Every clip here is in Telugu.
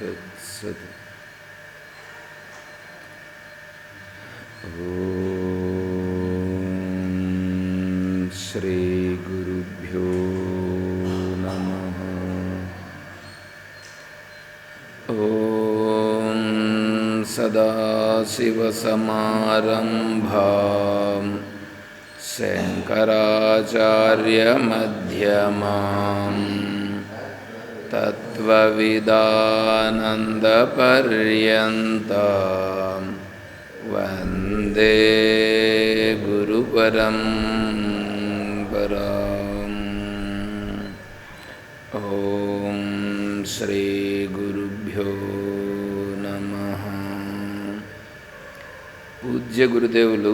तत्स श्रीगुरुभ्यो नमः। ॐ सदाशिवसमारम्भा शङ्कराचार्यमध्यमाम् तत्त्वविदानन्दपर्यन्तां वन्दे गुरुपरं पराम् ॐ श्रीगुरुभ्यो నమః పూజ్య గురుదేవులు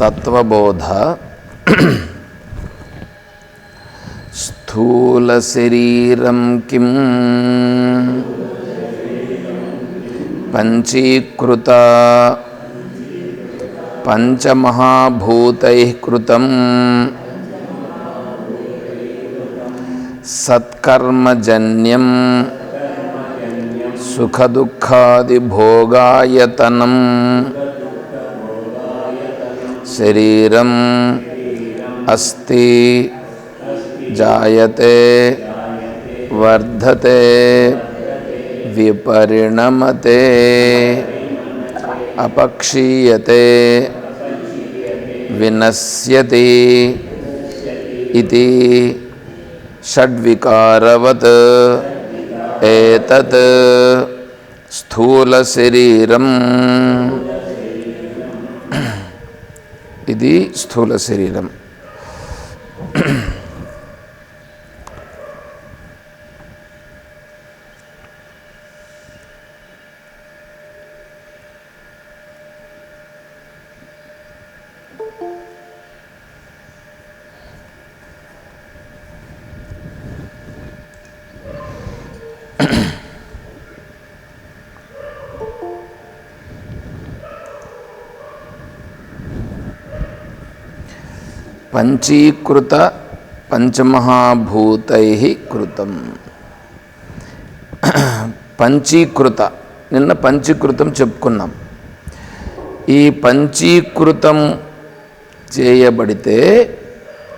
తత్వబోధ స్థూలశరీరం కిం పంచీకృత పంచమహాభూతై కృతం సత్కర్మజన్యం సుఖదుఃఖాదిభోగాయతనం శరీరం అస్తి జాయతే వర్ధతే విపరిణమతే అపక్షీయతే వినశ్యతి ఇది షడ్వికారవత్ ఏతత్ స్థూలశరీరం ఇది స్థూల శరీరం. పంచీకృత పంచమహాభూతై కృతం. పంచీకృత. నిన్న పంచీకృతం చెప్పుకున్నాం. ఈ పంచీకృతం చేయబడితే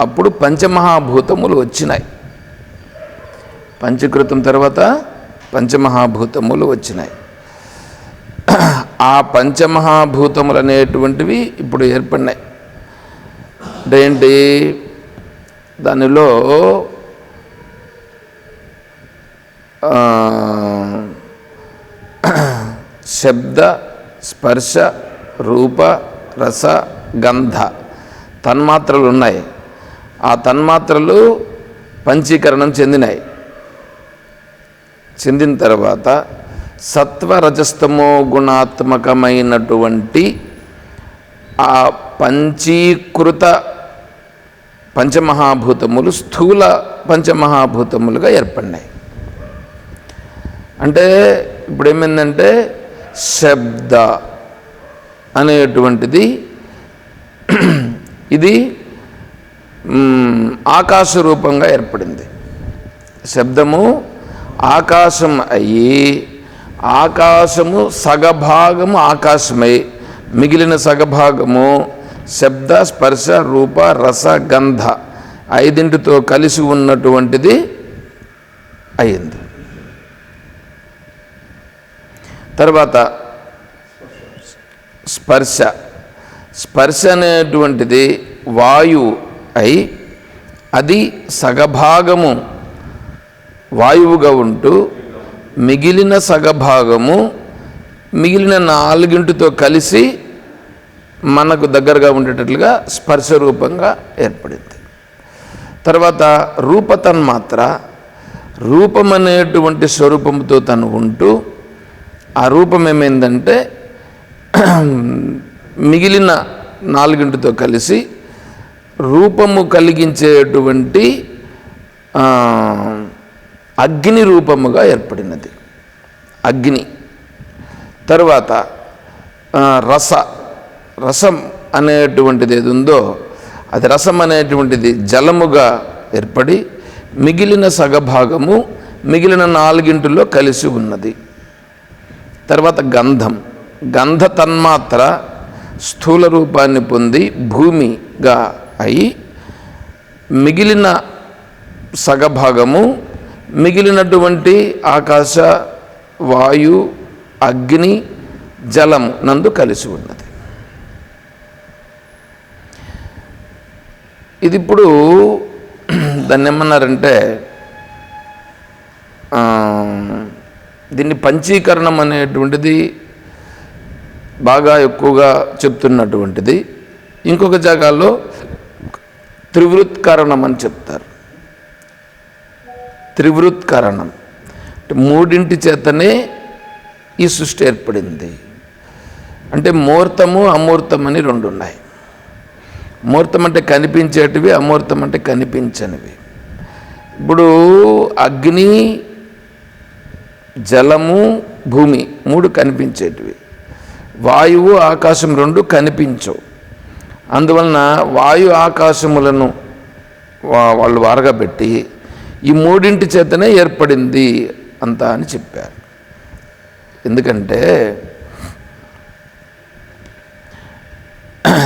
అప్పుడు పంచమహాభూతములు వచ్చినాయి. పంచీకృతం తర్వాత పంచమహాభూతములు వచ్చినాయి. ఆ పంచమహాభూతములు అనేటువంటివి ఇప్పుడు ఏర్పడినాయి. అంటే ఏంటి దానిలో శబ్ద స్పర్శ రూప రస గంధ తన్మాత్రలు ఉన్నాయి. ఆ తన్మాత్రలు పంచీకరణం చెందినాయి. చెందిన తర్వాత సత్వరజస్తమో గుణాత్మకమైనటువంటి ఆ పంచీకృత పంచమహాభూతములు స్థూల పంచమహాభూతములుగా ఏర్పడినాయి. అంటే ఇప్పుడు ఏమైందంటే శబ్ద అనేటువంటిది ఇది ఆకాశ రూపంగా ఏర్పడింది. శబ్దము ఆకాశం అయ్యి ఆకాశము సగభాగము ఆకాశమై మిగిలిన సగభాగము శబ్ద స్పర్శ రూప రస గంధ ఐదింటితో కలిసి ఉన్నటువంటిది అయింది. తర్వాత స్పర్శ. స్పర్శ అనేటువంటిది వాయు అయి అది సగభాగము వాయువుగా ఉంటూ మిగిలిన సగభాగము మిగిలిన నాలుగింటితో కలిసి మనకు దగ్గరగా ఉండేటట్లుగా స్పర్శ రూపంగా ఏర్పడింది. తర్వాత రూపతన్మాత్ర రూపం అనేటువంటి స్వరూపంతో తను ఉంటూ ఆ రూపం ఏమైందంటే మిగిలిన నాలుగింటితో కలిసి రూపము కలిగించేటువంటి అగ్ని రూపముగా ఏర్పడినది. అగ్ని. తర్వాత రస. రసం అనేటువంటిది ఏది ఉందో అది రసం అనేటువంటిది జలముగా ఏర్పడి మిగిలిన సగభాగము మిగిలిన నాలుగింటిలో కలిసి ఉన్నది. తర్వాత గంధం. గంధ తన్మాత్ర స్థూల రూపాన్ని పొంది భూమిగా అయి మిగిలిన సగభాగము మిగిలినటువంటి ఆకాశ వాయు అగ్ని జలము నందు కలిసి ఉన్నది. ఇది ఇప్పుడు దాన్ని ఏమన్నారంటే దీన్ని పంచీకరణం అనేటువంటిది బాగా ఎక్కువగా చెప్తున్నటువంటిది. ఇంకొక జాగాలో త్రివృత్కరణం అని చెప్తారు. త్రివృత్కరణం. అంటే మూడింటి చేతనే ఈ సృష్టి ఏర్పడింది. అంటే ముహూర్తము అమూర్తం అని రెండు ఉన్నాయి మూర్తం అంటే కనిపించేటివి అమూర్తం అంటే కనిపించనివి. ఇప్పుడు అగ్ని జలము భూమి మూడు కనిపించేటివి. వాయువు ఆకాశం రెండు కనిపించవు. అందువలన వాయు ఆకాశములను వా- వాళ్ళు వారగబెట్టి ఈ మూడింటి చేతనే ఏర్పడింది అంతా అని చెప్పారు. ఎందుకంటే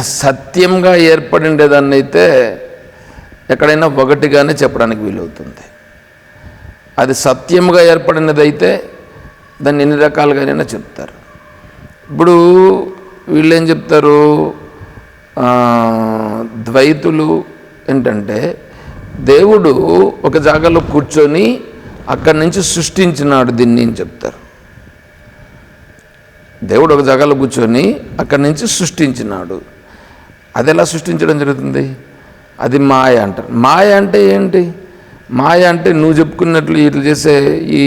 సత్యంగా ఏర్పడిండేదాన్ని అయితే ఎక్కడైనా ఒకటిగానే చెప్పడానికి వీలవుతుంది. అది సత్యంగా ఏర్పడినదైతే దాన్ని ఎన్ని రకాలుగానైనా చెప్తారు. ఇప్పుడు వీళ్ళు ఏం చెప్తారు ద్వైతులు ఏంటంటే దేవుడు ఒక జాగాలో కూర్చొని అక్కడి నుంచి సృష్టించినాడు దీన్ని అని చెప్తారు. దేవుడు ఒక జాగాలో కూర్చొని అక్కడి నుంచి సృష్టించినాడు. అది ఎలా సృష్టించడం జరుగుతుంది? అది మాయ అంటారు మాయ అంటే ఏంటి? మాయ అంటే నువ్వు చెప్పుకున్నట్లు ఇట్లా చేసే ఈ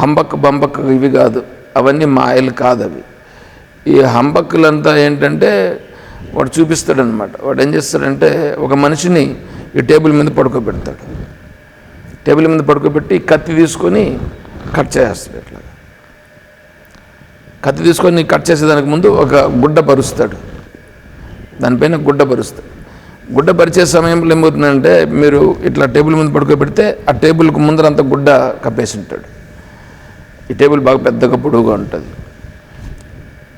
హంబక్ బంబక్ ఇవి కాదు. అవన్నీ మాయలు కాదు అవి ఈ హంబక్కులంతా ఏంటంటే వాడు చూపిస్తాడనమాట వాడు ఏం చేస్తాడంటే ఒక మనిషిని ఈ టేబుల్ మీద పడుకోబెడతాడు. టేబుల్ మీద పడుకోబెట్టి కత్తి తీసుకొని కట్ చేస్తాడు ఇట్లా కత్తి తీసుకొని కట్ చేసేదానికి ముందు ఒక గుడ్డ పరుస్తాడు. దానిపైన గుడ్డ పరుస్తాడు గుడ్డ పరిచే సమయంలో ఏమవుతుందంటే మీరు ఇట్లా టేబుల్ ముందు పడుకోబెడితే ఆ టేబుల్కు ముందరంతా గుడ్డ కప్పేసి ఉంటాడు. ఈ టేబుల్ బాగా పెద్దగా పొడుగుగా ఉంటుంది.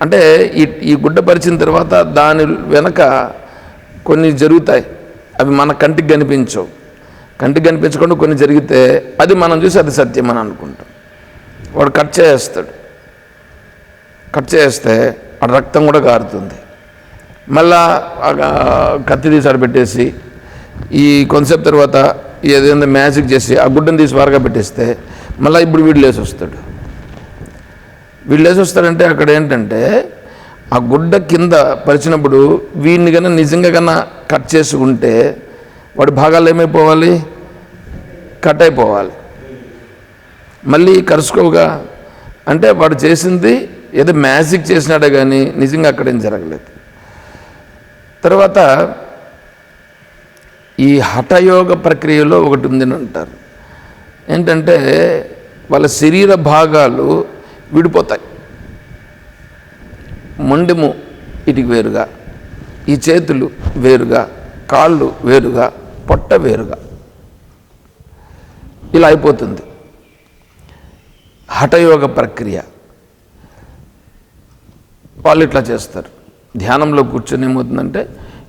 అంటే ఈ ఈ గుడ్డ పరిచిన తర్వాత దాని వెనక కొన్ని జరుగుతాయి. అవి మన కంటికి కనిపించవు. కంటికి కనిపించకుండా కొన్ని జరిగితే అది మనం చూసి అది సత్యం అని అనుకుంటాం. వాడు కట్ చేస్తాడు. కట్ చేస్తే ఆ రక్తం కూడా కారుతుంది. మళ్ళా కత్తి తీసి పెట్టేసి ఈ కొంతసేపు తర్వాత ఏదైనా మ్యాజిక్ చేసి ఆ గుడ్డను తీసి వారగా పెట్టేస్తే మళ్ళీ ఇప్పుడు వీడు లేసి వస్తాడు. వీళ్ళు లేసి వస్తాడంటే అక్కడ ఏంటంటే ఆ గుడ్డ కింద పరిచినప్పుడు వీడిని కన్నా నిజంగా కన్నా కట్ చేసి ఉంటే వాడి భాగాలు ఏమైపోవాలి? కట్ అయిపోవాలి. మళ్ళీ కరుసుకోగా అంటే వాడు చేసింది ఏదో మ్యాజిక్ చేసినాడే కానీ నిజంగా అక్కడేం జరగలేదు. తర్వాత ఈ హఠయోగ ప్రక్రియలో ఒకటి ఉందని అంటారు. ఏంటంటే వాళ్ళ శరీర భాగాలు విడిపోతాయి. మొండెము ఇటుకు వేరుగా ఈ చేతులు వేరుగా కాళ్ళు వేరుగా పొట్ట వేరుగా. ఇలా అయిపోతుంది. హఠయోగ ప్రక్రియ. వాళ్ళు ఇట్లా చేస్తారు. ధ్యానంలో కూర్చొని ఏమవుతుందంటే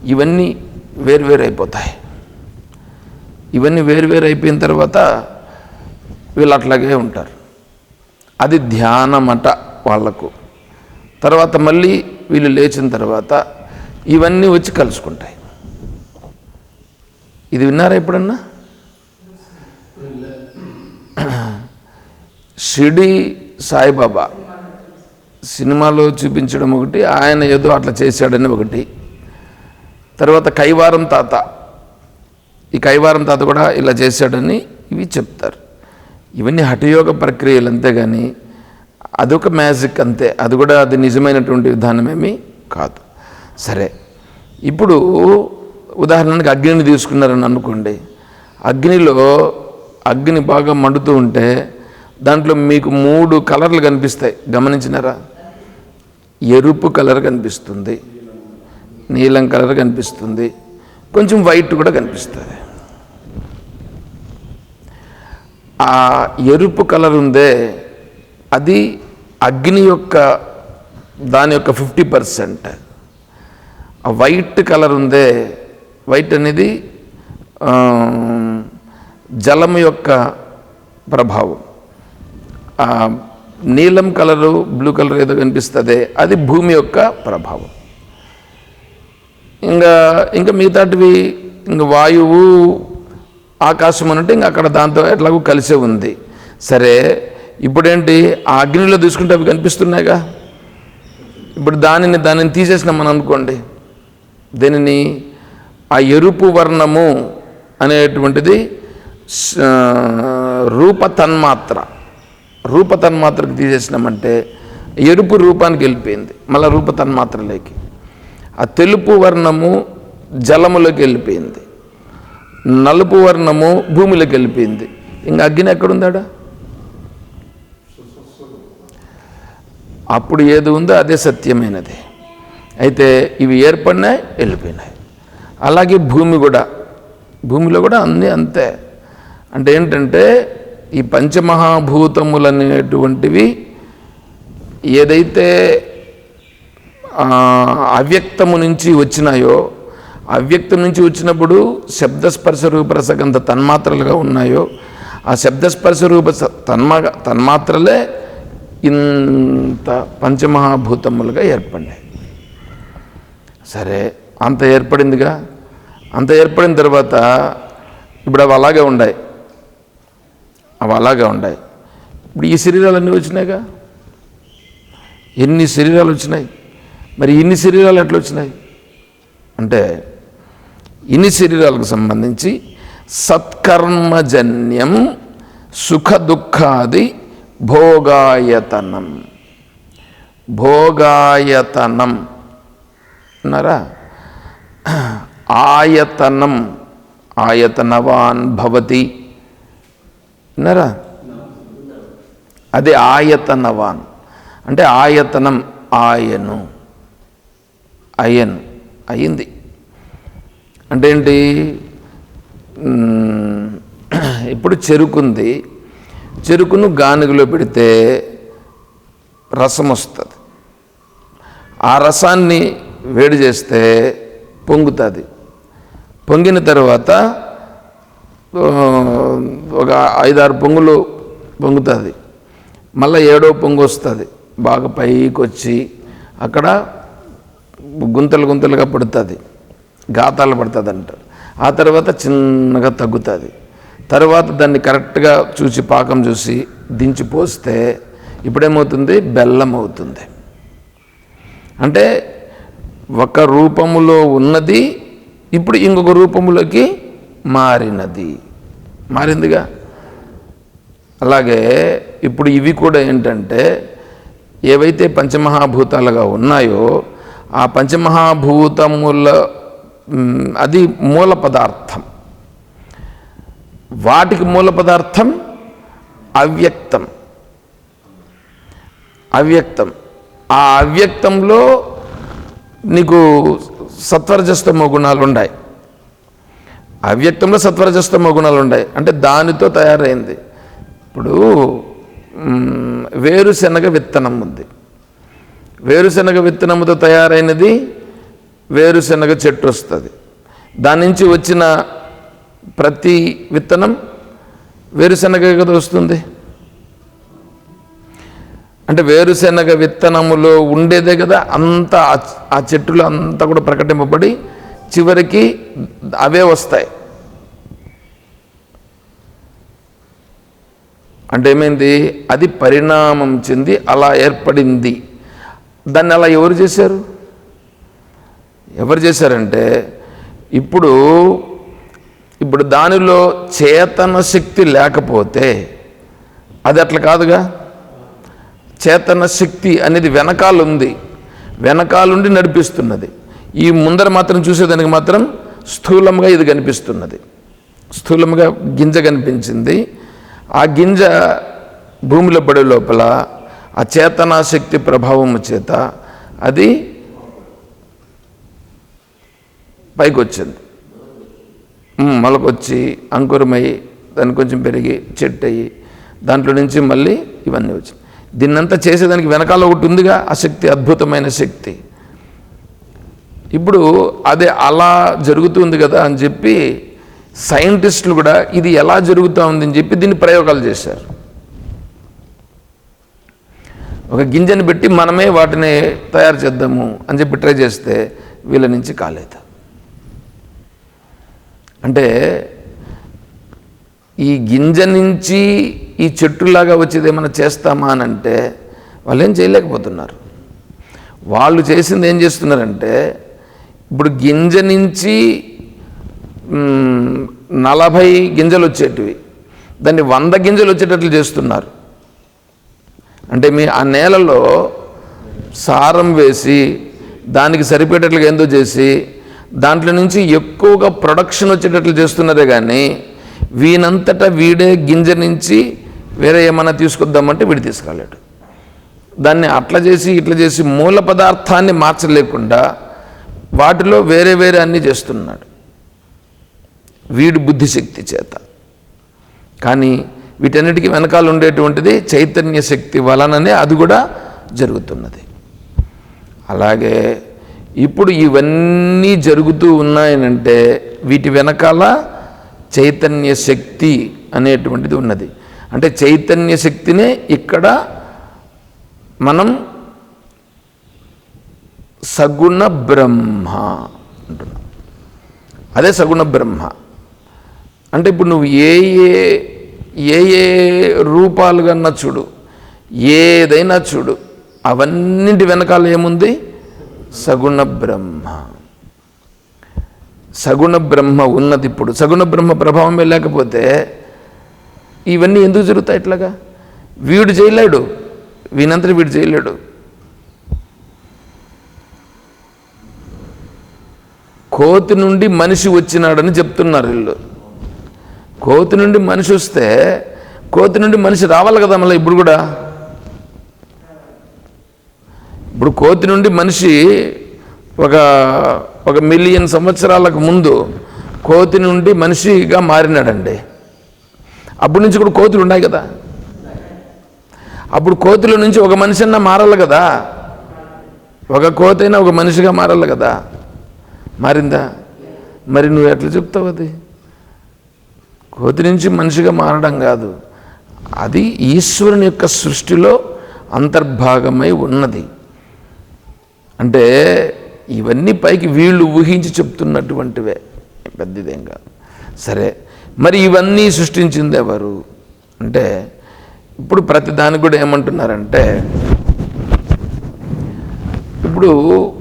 ఇవన్నీ వేరువేరు అయిపోతాయి ఇవన్నీ వేరువేరు అయిపోయిన తర్వాత వీళ్ళు అట్లాగే ఉంటారు. అది ధ్యానమట వాళ్ళకు తర్వాత మళ్ళీ వీళ్ళు లేచిన తర్వాత ఇవన్నీ వచ్చి కలుసుకుంటాయి. ఇది విన్నారా ఎప్పుడన్నా? షిడి సాయిబాబా సినిమాలో చూపించడం ఒకటి ఆయన ఏదో అట్లా చేశాడని ఒకటి. తర్వాత కైవారం తాత. ఈ కైవారం తాత కూడా ఇలా చేశాడని ఇవి చెప్తారు. ఇవన్నీ హఠయోగ ప్రక్రియలు అంతేగాని అదొక మ్యాజిక్ అంతే. అది కూడా అది నిజమైనటువంటి విధానమేమీ కాదు. సరే ఇప్పుడు ఉదాహరణకి అగ్నిని తీసుకున్నారని అనుకోండి. అగ్నిలో అగ్ని బాగా మండుతూ ఉంటే దాంట్లో మీకు మూడు కలర్లు కనిపిస్తాయి. గమనించినారా? ఎరుపు కలర్ కనిపిస్తుంది నీలం కలర్ కనిపిస్తుంది కొంచెం వైట్ కూడా కనిపిస్తుంది. ఆ ఎరుపు కలర్ ఉందే అది అగ్ని యొక్క దాని యొక్క ఫిఫ్టీ పర్సెంట్. ఆ వైట్ కలర్ ఉందే వైట్ అనేది జలం యొక్క ప్రభావం. నీలం కలరు బ్లూ కలర్ ఏదో కనిపిస్తుంది. అది భూమి యొక్క ప్రభావం. ఇంకా ఇంకా మిగతాటివి ఇంకా వాయువు ఆకాశం అనంటే ఇంకా అక్కడ దాంతో ఎట్లాగో కలిసే ఉంది. సరే ఇప్పుడేంటి? ఆ అగ్నిలో తీసుకుంటే అవి కనిపిస్తున్నాయిగా. ఇప్పుడు దానిని దానిని తీసేసినాం మనం అనుకోండి. దీనిని? ఆ ఎరుపు వర్ణము అనేటువంటిది స- రూపతన్మాత్రకు తీసేసినామంటే ఎరుపు రూపానికి వెళ్ళిపోయింది. మళ్ళీ రూప తన్మాత్రలోకి ఆ తెలుపు వర్ణము జలములోకి వెళ్ళిపోయింది. నలుపు వర్ణము భూమిలోకి వెళ్ళిపోయింది. ఇంకా అగ్ని ఎక్కడుందాడా? అప్పుడు ఏది ఉందో అదే సత్యమైనది. అయితే ఇవి ఏర్పడినాయి వెళ్ళిపోయినాయి. అలాగే భూమి కూడా. భూమిలో కూడా అన్నీ అంతే. అంటే ఏంటంటే ఈ పంచమహాభూతములు అనేటువంటివి ఏదైతే అవ్యక్తము నుంచి వచ్చినాయో అవ్యక్తం నుంచి వచ్చినప్పుడు శబ్దస్పర్శ రూపరసగంధ తన్మాత్రలుగా ఉన్నాయో ఆ శబ్దస్పర్శ రూప స- తన్మా తన్మాత్రలే ఇంత పంచమహాభూతములుగా ఏర్పడినాయి సరే అంత ఏర్పడిందిగా? అంత ఏర్పడిన తర్వాత ఇప్పుడు అవి అలాగే ఉన్నాయి అవి అలాగే ఉన్నాయి ఇప్పుడు ఈ శరీరాలు అన్నీ వచ్చినాయిగా? ఎన్ని శరీరాలు వచ్చినాయి? మరి ఇన్ని శరీరాలు ఎట్లా వచ్చినాయి? అంటే ఇన్ని శరీరాలకు సంబంధించి సత్కర్మజన్యం సుఖ దుఃఖాది భోగాయతనం. భోగాయతనం. అన్నారా ఆయతనం. ఆయతనవాన్ భవతి. విన్నారా? అది ఆయతనవాన్. అంటే ఆయతనం ఆయను. అయన్. అయింది. అంటే ఏంటి? ఇప్పుడు చెరుకుంది. చెరుకును గానుగలో పెడితే రసం వస్తుంది. ఆ రసాన్ని వేడి చేస్తే పొంగుతుంది. పొంగిన తర్వాత ఒక ఐదారు పొంగులు పొంగుతుంది. మళ్ళీ ఏడో పొంగు వస్తుంది. బాగా పైకి వచ్చి అక్కడ గుంతలు గుంతలుగా పడుతుంది. గాతాలు పడుతుంది అంటారు ఆ తర్వాత చిన్నగా తగ్గుతుంది. తర్వాత దాన్ని కరెక్ట్గా చూసి పాకం చూసి దించి పోస్తే ఇప్పుడేమవుతుంది? బెల్లం అవుతుంది అంటే ఒక రూపములో ఉన్నది ఇప్పుడు ఇంకొక రూపములోకి మారినది. మారిందిగా? అలాగే ఇప్పుడు ఇవి కూడా ఏంటంటే ఏవైతే పంచమహాభూతాలుగా ఉన్నాయో ఆ పంచమహాభూతముల అది మూల పదార్థం. వాటికి మూల పదార్థం అవ్యక్తం. అవ్యక్తం. ఆ అవ్యక్తంలో నీకు సత్వరజస్తమో గుణాలు ఉన్నాయి అవ్యక్తంలో సత్వరజస్తమ గుణాలు ఉన్నాయి అంటే దానితో తయారైంది. ఇప్పుడు వేరుశనగ విత్తనం ఉంది. వేరుశనగ విత్తనముతో తయారైనది వేరుశనగ చెట్టు వస్తుంది. దాని నుంచి వచ్చిన ప్రతి విత్తనం వేరుశనగ కదా వస్తుంది. అంటే వేరుశనగ విత్తనములో ఉండేదే కదా అంతా ఆ చెట్టులో అంతా కూడా ప్రకటింపబడి చివరికి అవే వస్తాయి. అంటే ఏమైంది? అది పరిణామం చెంది అలా ఏర్పడింది. దాన్ని అలా ఎవరు చేశారు? ఎవరు చేశారంటే ఇప్పుడు ఇప్పుడు దానిలో చేతన శక్తి లేకపోతే అది అట్లా కాదుగా? చేతన శక్తి అనేది వెనకాల ఉంది. వెనకాలుండి నడిపిస్తున్నది. ఈ ముందర మాత్రం చూసేదానికి మాత్రం స్థూలంగా ఇది కనిపిస్తున్నది. స్థూలంగా గింజ కనిపించింది. ఆ గింజ భూమిలో పడే లోపల ఆ చేతనాశక్తి శక్తి చేత అది పైకి వచ్చింది మొలకొచ్చి అంకురమై దాన్ని కొంచెం పెరిగి చెట్టు అయ్యి దాంట్లో నుంచి మళ్ళీ ఇవన్నీ వచ్చాయి దీన్నంతా చేసేదానికి వెనకాల ఒకటి ఉందిగా ఆ శక్తి అద్భుతమైన శక్తి. ఇప్పుడు అదే అలా జరుగుతుంది కదా అని చెప్పి సైంటిస్టులు కూడా ఇది ఎలా జరుగుతూ ఉందని చెప్పి దీన్ని ప్రయోగాలు చేశారు. ఒక గింజని పెట్టి మనమే వాటిని తయారు చేద్దాము అని చెప్పి ట్రై చేస్తే వీళ్ళ నుంచి కాలేదు. అంటే ఈ గింజ నుంచి ఈ చెట్టులాగా వచ్చేది ఏమైనా చేస్తామా అని అంటే వాళ్ళు ఏం చేయలేకపోతున్నారు. వాళ్ళు చేసింది ఏం చేస్తున్నారంటే ఇప్పుడు గింజ నుంచి నలభై గింజలు వచ్చేటివి. దాన్ని వంద గింజలు వచ్చేటట్లు చేస్తున్నారు. అంటే మీ ఆ నేలలో సారం వేసి దానికి సరిపోయేటట్లుగా ఏందో చేసి దాంట్లో నుంచి ఎక్కువగా ప్రొడక్షన్ వచ్చేటట్లు చేస్తున్నారే కానీ వీనంతటా వీడే గింజ నుంచి వేరే ఏమైనా తీసుకొద్దామంటే వీడు తీసుకురాలేడు దాన్ని అట్లా చేసి ఇట్లా చేసి మూల పదార్థాన్ని మార్చలేకుండా వాటిలో వేరే వేరే అన్నీ చేస్తున్నాడు. వీడి బుద్ధిశక్తి చేత. కానీ వీటన్నిటికీ వెనకాల ఉండేటువంటిది చైతన్య శక్తి వలననే అది కూడా జరుగుతున్నది. అలాగే ఇప్పుడు ఇవన్నీ జరుగుతూ ఉన్నాయనంటే వీటి వెనకాల చైతన్య శక్తి అనేటువంటిది ఉన్నది. అంటే చైతన్య శక్తినే ఇక్కడ మనం సగుణ బ్రహ్మ అంటున్నాం అదే సగుణ బ్రహ్మ. అంటే ఇప్పుడు నువ్వు ఏ ఏ ఏ ఏ రూపాలు కన్నా చూడు ఏదైనా చూడు అవన్నింటి వెనకాల ఏముంది? సగుణ బ్రహ్మ. సగుణ బ్రహ్మ ఉన్నది ఇప్పుడు. సగుణ బ్రహ్మ ప్రభావమే లేకపోతే ఇవన్నీ ఎందుకు జరుగుతాయి ఇట్లాగా? వీడు చేయలేడు. వీనంతటి వీడు చేయలేడు. కోతి నుండి మనిషి వచ్చినాడని చెప్తున్నారు వీళ్ళు. కోతి నుండి మనిషి వస్తే కోతి నుండి మనిషి రావాలి కదా మళ్ళీ ఇప్పుడు కూడా? ఇప్పుడు కోతి నుండి మనిషి ఒక ఒక మిలియన్ సంవత్సరాలకు ముందు కోతి నుండి మనిషిగా మారినాడండి. అప్పటి నుంచి కూడా కోతులు ఉన్నాయి కదా? అప్పుడు కోతుల నుంచి ఒక మనిషి అన్నా మారాలి కదా? ఒక కోతైనా ఒక మనిషిగా మారాలి కదా? మారిందా? మరి నువ్వు ఎట్లా చెప్తావు అది? కోతి నుంచి మనిషిగా మారడం కాదు. అది ఈశ్వరుని యొక్క సృష్టిలో అంతర్భాగమై ఉన్నది. అంటే ఇవన్నీ పైకి వీళ్ళు ఊహించి చెప్తున్నటువంటివే. పెద్దదేం కాదు. సరే మరి ఇవన్నీ సృష్టించింది ఎవరు? అంటే ఇప్పుడు ప్రతి దానికి కూడా ఏమంటున్నారంటే ఇప్పుడు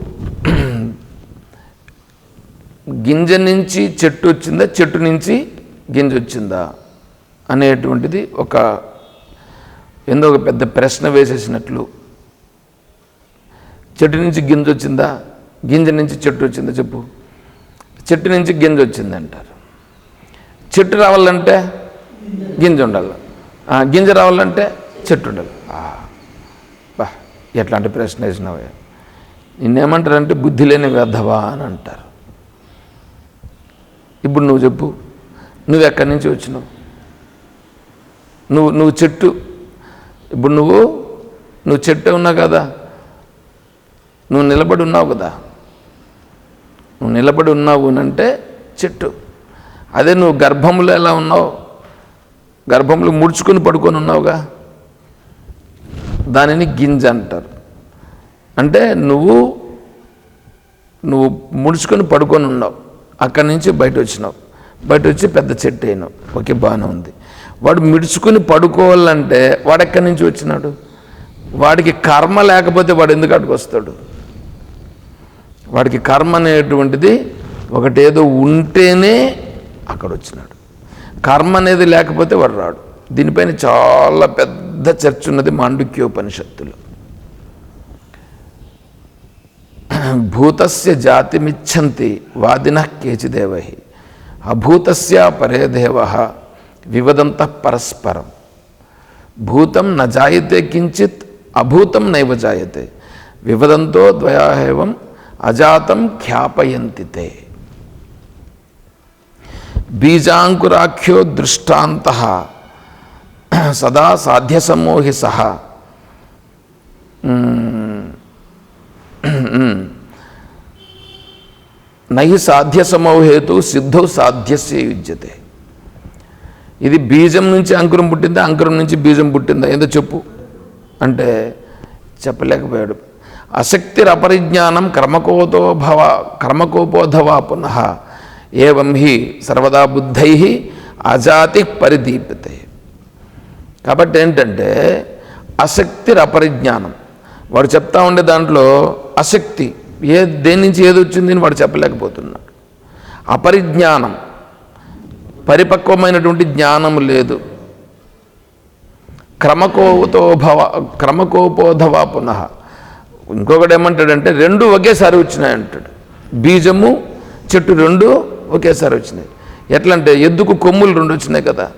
గింజ నుంచి చెట్టు వచ్చిందా? చెట్టు నుంచి గింజ వచ్చిందా? అనేటువంటిది ఒక ఏందో ఒక పెద్ద ప్రశ్న వేసేసినట్లు. చెట్టు నుంచి గింజ వచ్చిందా? గింజ నుంచి చెట్టు వచ్చిందా? చెప్పు. చెట్టు నుంచి గింజ వచ్చింది అంటారు. చెట్టు రావాలంటే గింజ ఉండాలి. ఆ, గింజ రావాలంటే చెట్టు ఉండాలి. బా ఎట్లాంటి ప్రశ్న వేసినావే? నిన్నేమంటారంటే బుద్ధి లేని వ్యర్థవా అని అంటారు. ఇప్పుడు నువ్వు చెప్పు. నువ్వు ఎక్కడి నుంచి వచ్చినావు? నువ్వు నువ్వు చెట్టు. ఇప్పుడు నువ్వు నువ్వు చెట్టు ఉన్నావు కదా. నువ్వు నిలబడి ఉన్నావు కదా. నువ్వు నిలబడి ఉన్నావు అని అంటే చెట్టు. అదే నువ్వు గర్భంలో ఎలా ఉన్నావు? గర్భంలో ముడుచుకొని పడుకొని ఉన్నావుగా? దానిని గింజ అంటారు. అంటే నువ్వు నువ్వు ముడుచుకొని పడుకొని ఉన్నావు. అక్కడి నుంచి బయట వచ్చినావు బయట వచ్చి పెద్ద చెట్టు అయినావు ఓకే బాగానే ఉంది. వాడు మిడుచుకుని పడుకోవాలంటే వాడు ఎక్కడి నుంచి వచ్చినాడు? వాడికి కర్మ లేకపోతే వాడు ఎందుకు అటుకు వస్తాడు? వాడికి కర్మ అనేటువంటిది ఒకటేదో ఉంటేనే అక్కడ వచ్చినాడు కర్మ అనేది లేకపోతే వాడు రాడు. దీనిపైన చాలా పెద్ద చర్చ ఉన్నది మాండుక్యోపనిషత్తులో. भूतस्य मिछंति वादि केचिदेव ही। अभूत परे देव विवदंत परस्परं भूतं न जायते किञ्चित्, अभूत नैव जायते। विवदंत द्वया एवम् ख्यापय बीजाकुराख्यो ते सदा साध्यसमोहि सह నహి సాధ్య సమోహేతు సిద్ధౌ సాధ్యస్య యుజ్యతే. ఇది బీజం నుంచి అంకురం పుట్టిందా అంకురం నుంచి బీజం పుట్టిందా? ఏదో చెప్పు. అంటే చెప్పలేకపోయాడు. అశక్తిర్ అపరిజ్ఞానం కర్మకోతో భవ పునః. ఏవం హి సర్వదా బుద్ధై అజాతి పరిదీప్యతే. కాబట్టి ఏంటంటే అశక్తిర్ అపరిజ్ఞానం. వాడు చెప్తా ఉండే దాంట్లో అశక్తి ఏ దేని నుంచి ఏది వచ్చింది అని వాడు చెప్పలేకపోతున్నాడు. అపరిజ్ఞానం. పరిపక్వమైనటువంటి జ్ఞానం లేదు. క్రమకోతో భవ క్రమకోపోధవా పునః. ఇంకొకటి ఏమంటాడంటే రెండు ఒకేసారి వచ్చినాయి అంటాడు. బీజము చెట్టు రెండు ఒకేసారి వచ్చినాయి. ఎట్లా అంటే ఎద్దుకు కొమ్ములు రెండు వచ్చినాయి కదా.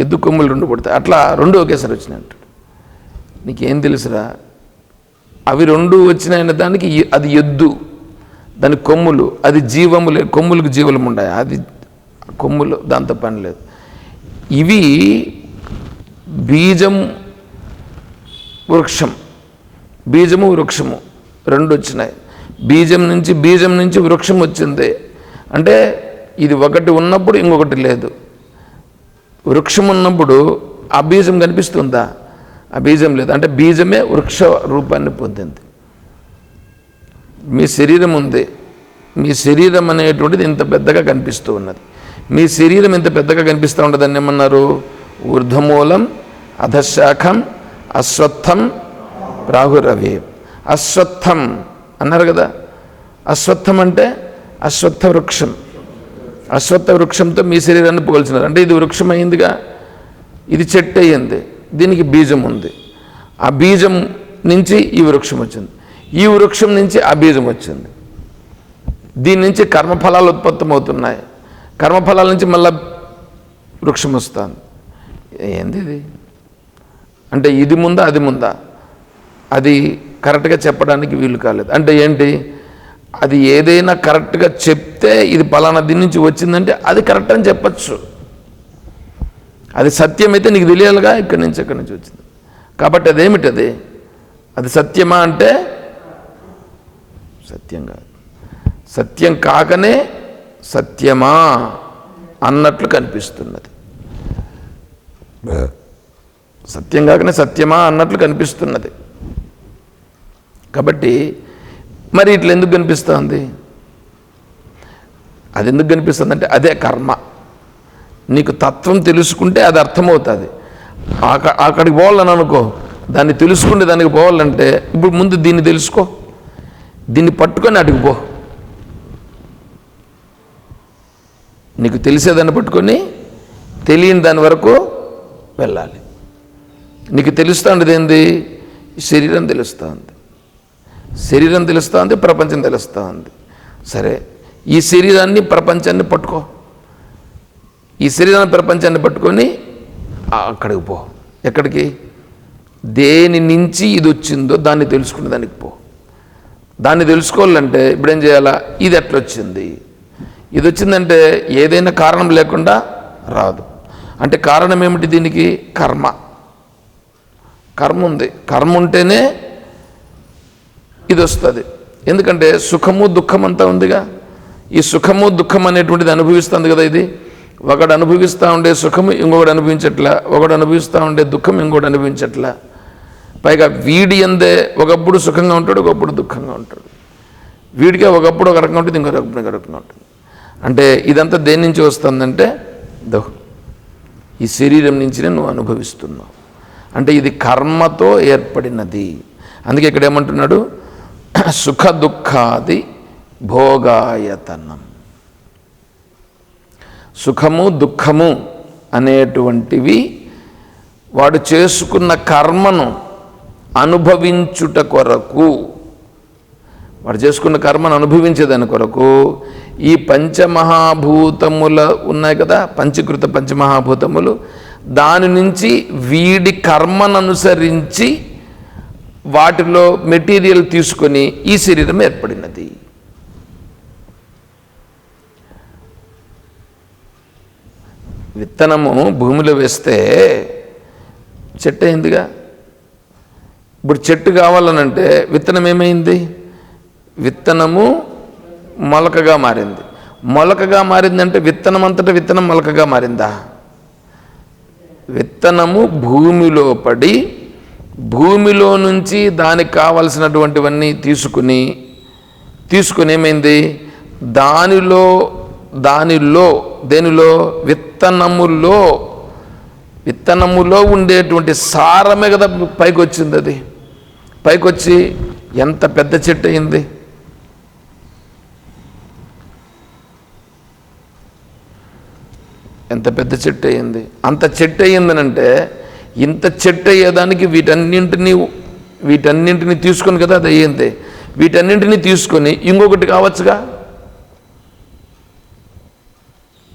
ఎద్దు కొమ్ములు రెండు పుడతాయి అట్లా రెండు ఒకేసారి వచ్చినాయి అంటాడు. నీకేం తెలుసురా? అవి రెండు వచ్చినాయన్న దానికి అది ఎద్దు దాని కొమ్ములు అది జీవము కొమ్ములకు జీవులం ఉన్నాయి అది కొమ్ములు దాంతో పని లేదు. ఇవి బీజం వృక్షం. బీజము వృక్షము రెండు వచ్చినాయి. బీజం నుంచి బీజం నుంచి వృక్షం వచ్చింది. అంటే ఇది ఒకటి ఉన్నప్పుడు ఇంకొకటి లేదు. వృక్షం ఉన్నప్పుడు ఆ బీజం కనిపిస్తుందా? ఆ బీజం లేదు. అంటే బీజమే వృక్ష రూపాన్ని పొందింది. మీ శరీరం ఉంది. మీ శరీరం అనేటువంటిది ఇంత పెద్దగా కనిపిస్తూ ఉన్నది. మీ శరీరం ఇంత పెద్దగా కనిపిస్తూ ఉండదని ఏమన్నారు? ఊర్ధ్వమూలం అధశాఖం అశ్వత్థం రాహురవి. అశ్వత్థం అన్నారు కదా. అశ్వత్థం అంటే అశ్వత్థ వృక్షం. అశ్వత్థ వృక్షంతో మీ శరీరాన్ని పోల్చినారు అంటే ఇది వృక్షం అయిందిగా ఇది చెట్టు అయ్యింది దీనికి బీజం ఉంది. ఆ బీజం నుంచి ఈ వృక్షం వచ్చింది. ఈ వృక్షం నుంచి ఆ బీజం వచ్చింది. దీని నుంచి కర్మఫలాలు ఉత్పత్తమవుతున్నాయి. కర్మఫలాల నుంచి మళ్ళా వృక్షం వస్తుంది. ఏంది ఇది? అంటే ఇది ముందా అది ముందా? అది కరెక్ట్గా చెప్పడానికి వీలు కాలేదు. అంటే ఏంటి? అది ఏదైనా కరెక్ట్గా చెప్తే ఇది పలానా దీని నుంచి వచ్చిందంటే అది కరెక్ట్ అని చెప్పచ్చు. అది సత్యమైతే నీకు తెలియాలిగా ఇక్కడి నుంచి ఇక్కడి నుంచి వచ్చింది. కాబట్టి అదేమిటి అది అది సత్యమా అంటే సత్యం కాదు. సత్యం కాకనే సత్యమా అన్నట్లు కనిపిస్తున్నది. సత్యం కాకనే సత్యమా అన్నట్లు కనిపిస్తున్నది. కాబట్టి మరి ఇట్లా ఎందుకు కనిపిస్తుంది? అది ఎందుకు కనిపిస్తుంది అంటే అదే కర్మ. నీకు తత్వం తెలుసుకుంటే అది అర్థమవుతుంది. ఆక- అక్కడికి పోవాలని అనుకో. దాన్ని తెలుసుకుంటే దానికి పోవాలంటే ఇప్పుడు ముందు దీన్ని తెలుసుకో. దీన్ని పట్టుకొని అటుకు పో. నీకు తెలిసేదాన్ని పట్టుకొని తెలియని దాని వరకు వెళ్ళాలి. నీకు తెలుస్తుంది ఏంది? శరీరం తెలుస్తుంది. శరీరం తెలుస్తుంది ప్రపంచం తెలుస్తుంది. సరే ఈ శరీరాన్ని ప్రపంచాన్ని పట్టుకో. ఈ శరీరాన్ని ప్రపంచాన్ని పట్టుకొని అక్కడికి పో. ఎక్కడికి? దేని నుంచి ఇది వచ్చిందో దాన్ని తెలుసుకునే దానికి పో. దాన్ని తెలుసుకోవాలంటే ఇప్పుడేం చేయాలా? ఇది ఎట్లా వచ్చింది ఇది వచ్చిందంటే ఏదైనా కారణం లేకుండా రాదు. అంటే కారణం ఏమిటి దీనికి? కర్మ. కర్మ ఉంది. కర్మ ఉంటేనే ఇది వస్తుంది ఎందుకంటే సుఖము దుఃఖం అంతా ఉందిగా. ఈ సుఖము దుఃఖం అనేటువంటిది అనుభవిస్తుంది కదా ఇది. ఒకడు అనుభవిస్తూ ఉండే సుఖము ఇంకొకటి అనుభవించట్లా ఒకడు అనుభవిస్తూ ఉండే దుఃఖం ఇంకొకటి అనుభవించట్లా. పైగా వీడి అందే ఒకప్పుడు సుఖంగా ఉంటాడు ఒకప్పుడు దుఃఖంగా ఉంటాడు. వీడికే ఒకప్పుడు ఒక రకంగా ఉంటుంది ఇంకో రకంగా ఇంకో రకంగా ఉంటుంది. అంటే ఇదంతా దేని నుంచి వస్తుందంటే దో ఈ శరీరం నుంచినే నువ్వు అనుభవిస్తున్నావు. అంటే ఇది కర్మతో ఏర్పడినది. అందుకే ఇక్కడ ఏమంటున్నాడు? సుఖ దుఃఖాది భోగాయతనం. సుఖము దుఃఖము అనేటువంటివి వాడు చేసుకున్న కర్మను అనుభవించుట కొరకు వాడు చేసుకున్న కర్మను అనుభవించేదాని కొరకు ఈ పంచమహాభూతముల ఉన్నాయి కదా పంచీకృత పంచమహాభూతములు దాని నుంచి వీడి కర్మను అనుసరించి వాటిలో మెటీరియల్ తీసుకొని ఈ శరీరం ఏర్పడినది. విత్తనము భూమిలో వేస్తే చెట్టు అయిందిగా. ఇప్పుడు చెట్టు కావాలనంటే విత్తనం ఏమైంది? విత్తనము మొలకగా మారింది. మొలకగా మారిందంటే విత్తనం అంతటా విత్తనం మొలకగా మారిందా? విత్తనము భూమిలో పడి భూమిలో నుంచి దానికి కావలసినటువంటివన్నీ తీసుకుని తీసుకుని ఏమైంది? దానిలో దానిలో దేనిలో? విత్తనములో. విత్తనములో ఉండేటువంటి సారమే కదా పైకి వచ్చింది అది. పైకి వచ్చి ఎంత పెద్ద చెట్టు అయింది? ఎంత పెద్ద చెట్టు అయింది? అంత చెట్టు అయ్యిందనంటే ఇంత చెట్టు అయ్యేదానికి వీటన్నింటినీ వీటన్నింటినీ తీసుకొని కదా అది అయ్యింది. వీటన్నింటినీ తీసుకొని ఇంకొకటి కావచ్చుగా?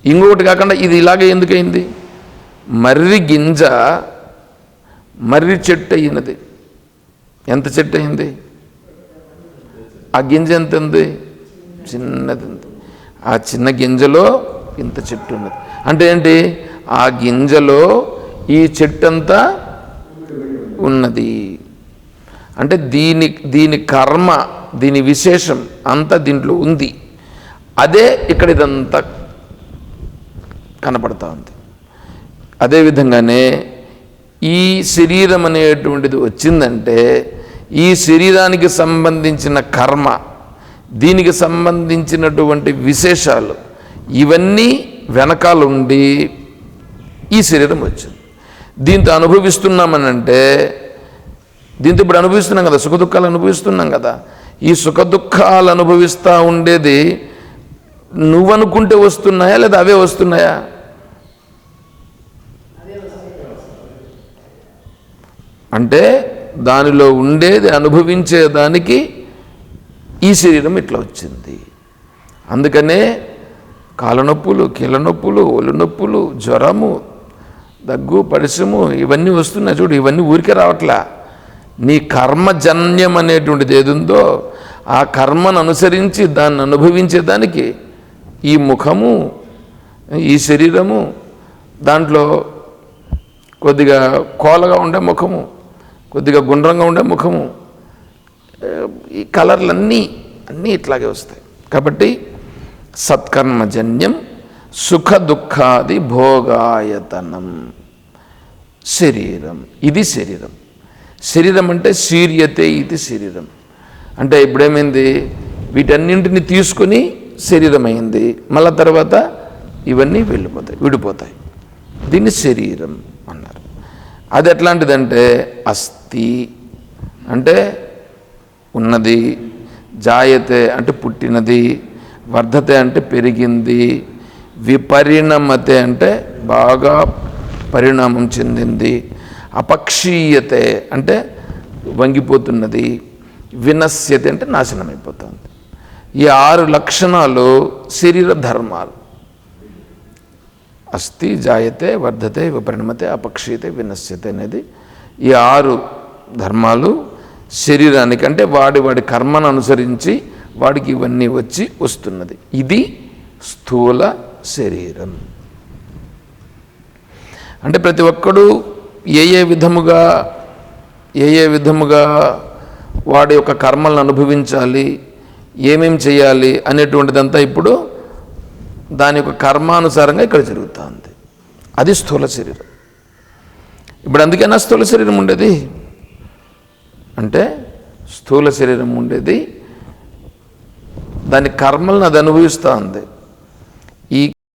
ఇంకొకటి కాకుండా ఇది ఇలాగే ఎందుకైంది మర్రి గింజ మర్రి చెట్టు అయినది ఎంత చెట్టు అయింది ఆ గింజ ఎంత ఉంది చిన్నది ఉంది ఆ చిన్న గింజలో ఇంత చెట్టు ఉన్నది అంటే ఏంటి? ఆ గింజలో ఈ చెట్టు అంతా ఉన్నది. అంటే దీని దీని కర్మ దీని విశేషం అంతా దీంట్లో ఉంది. అదే ఇక్కడ ఇదంతా కనపడతా ఉంది అదేవిధంగానే ఈ శరీరం అనేటువంటిది వచ్చిందంటే ఈ శరీరానికి సంబంధించిన కర్మ దీనికి సంబంధించినటువంటి విశేషాలు ఇవన్నీ వెనకాలండి ఈ శరీరం వచ్చింది. దీంతో అనుభవిస్తున్నామనంటే దీంతో ఇప్పుడు అనుభవిస్తున్నాం కదా సుఖ దుఃఖాలు అనుభవిస్తున్నాం కదా. ఈ సుఖదుఖాలు అనుభవిస్తూ ఉండేది నువ్వనుకుంటే వస్తున్నాయా లేదా అవే వస్తున్నాయా? అంటే దానిలో ఉండేది అనుభవించేదానికి ఈ శరీరం ఇట్లా వచ్చింది. అందుకనే కాళ్ళనొప్పులు కీళ్ళ నొప్పులు ఒళ్ళు నొప్పులు జ్వరము దగ్గు పరిశ్రము ఇవన్నీ వస్తున్నాయి చూడు ఇవన్నీ ఊరికే రావట్లా. నీ కర్మజన్యం అనేటువంటిది ఏది ఉందో ఆ కర్మను అనుసరించి దాన్ని అనుభవించేదానికి ఈ ముఖము ఈ శరీరము దాంట్లో కొద్దిగా కోలగా ఉండే ముఖము కొద్దిగా గుండ్రంగా ఉండే ముఖము. ఈ కలర్లన్నీ అన్నీ ఇట్లాగే వస్తాయి. కాబట్టి సత్కర్మజన్యం సుఖ దుఃఖాది భోగాయతనం. శరీరం ఇది శరీరం. శరీరం అంటే శీర్యతే ఇది శరీరం. అంటే ఇప్పుడేమైంది? వీటన్నింటిని తీసుకొని శరీరం అయింది మళ్ళా తర్వాత ఇవన్నీ వెళ్ళిపోతాయి విడిపోతాయి. దీన్ని శరీరం అది ఎట్లాంటిదంటే అస్థి అంటే ఉన్నది జాయతే అంటే పుట్టినది వర్ధతే అంటే పెరిగింది విపరిణమతే అంటే బాగా పరిణామం చెందింది అపక్షీయతే అంటే వంగిపోతున్నది వినస్యత అంటే నాశనం అయిపోతుంది ఈ ఆరు లక్షణాలు శరీర ధర్మాలు. అస్థి జాయతే వర్ధతే విపరిణమతే అపక్షీతే వినశ్యతే అనేది ఈ ఆరు ధర్మాలు శరీరానికి అంటే వాడి వాడి కర్మను అనుసరించి వాడికి ఇవన్నీ వచ్చి వస్తున్నది. ఇది స్థూల శరీరం. అంటే ప్రతి ఒక్కడు ఏ ఏ విధముగా ఏ ఏ విధముగా వాడి యొక్క కర్మలను అనుభవించాలి ఏమేం చేయాలి అనేటువంటిదంతా ఇప్పుడు దాని యొక్క కర్మానుసారంగా ఇక్కడ జరుగుతూ ఉంది అది స్థూల శరీరం. ఇప్పుడు అందుకైనా స్థూల శరీరం ఉండేది. అంటే స్థూల శరీరం ఉండేది. దాని కర్మలను అది అనుభవిస్తూ ఉంది ఈ